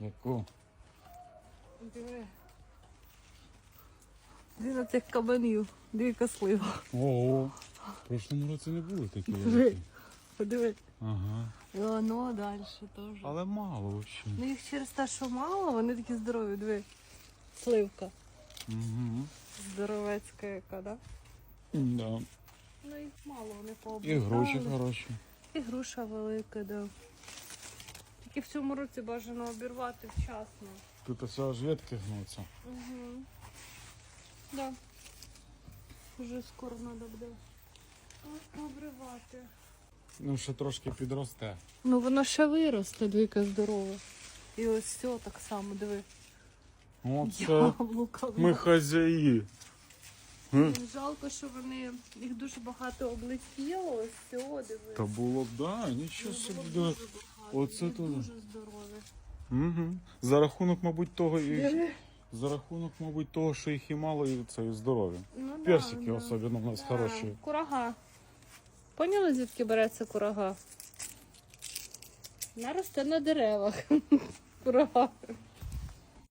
Яку? Диви. Диви на цих кабанів. Диви яка слива. Ого. В прошлому році не були такі Диви. великі. Подиви. Ага. І воно далі теж. Але мало взагалі. Ну їх через те, що мало, вони такі здорові, диви. Сливка. Угу. Здоровецька яка, да? Да. Ну їх мало, вони І гроші хороші. І груша велика, да. Тільки в цьому році бажано обірвати вчасно. Тут ось аж ветки гнуться. Угу. Да. Вже скоро треба буде обривати. Ну, ще трошки підросте. Ну воно ще виросте, двійка здорова. І ось все так само, диви. Оце Яблука. ми хазяї. М? Жалко, що вони їх дуже багато облетіло, ось все, диви. Та було б, да, нічого Ну, собі. було Да. Оце то. дуже здорові. Угу. За рахунок, мабуть, того і. За рахунок, мабуть, того, що їх і мало, і це і здоров'я. Ну, да, Персики да. особливо в нас Да, хороші. Курага. Поняли, звідки береться курага? Вона росте на деревах. Курага.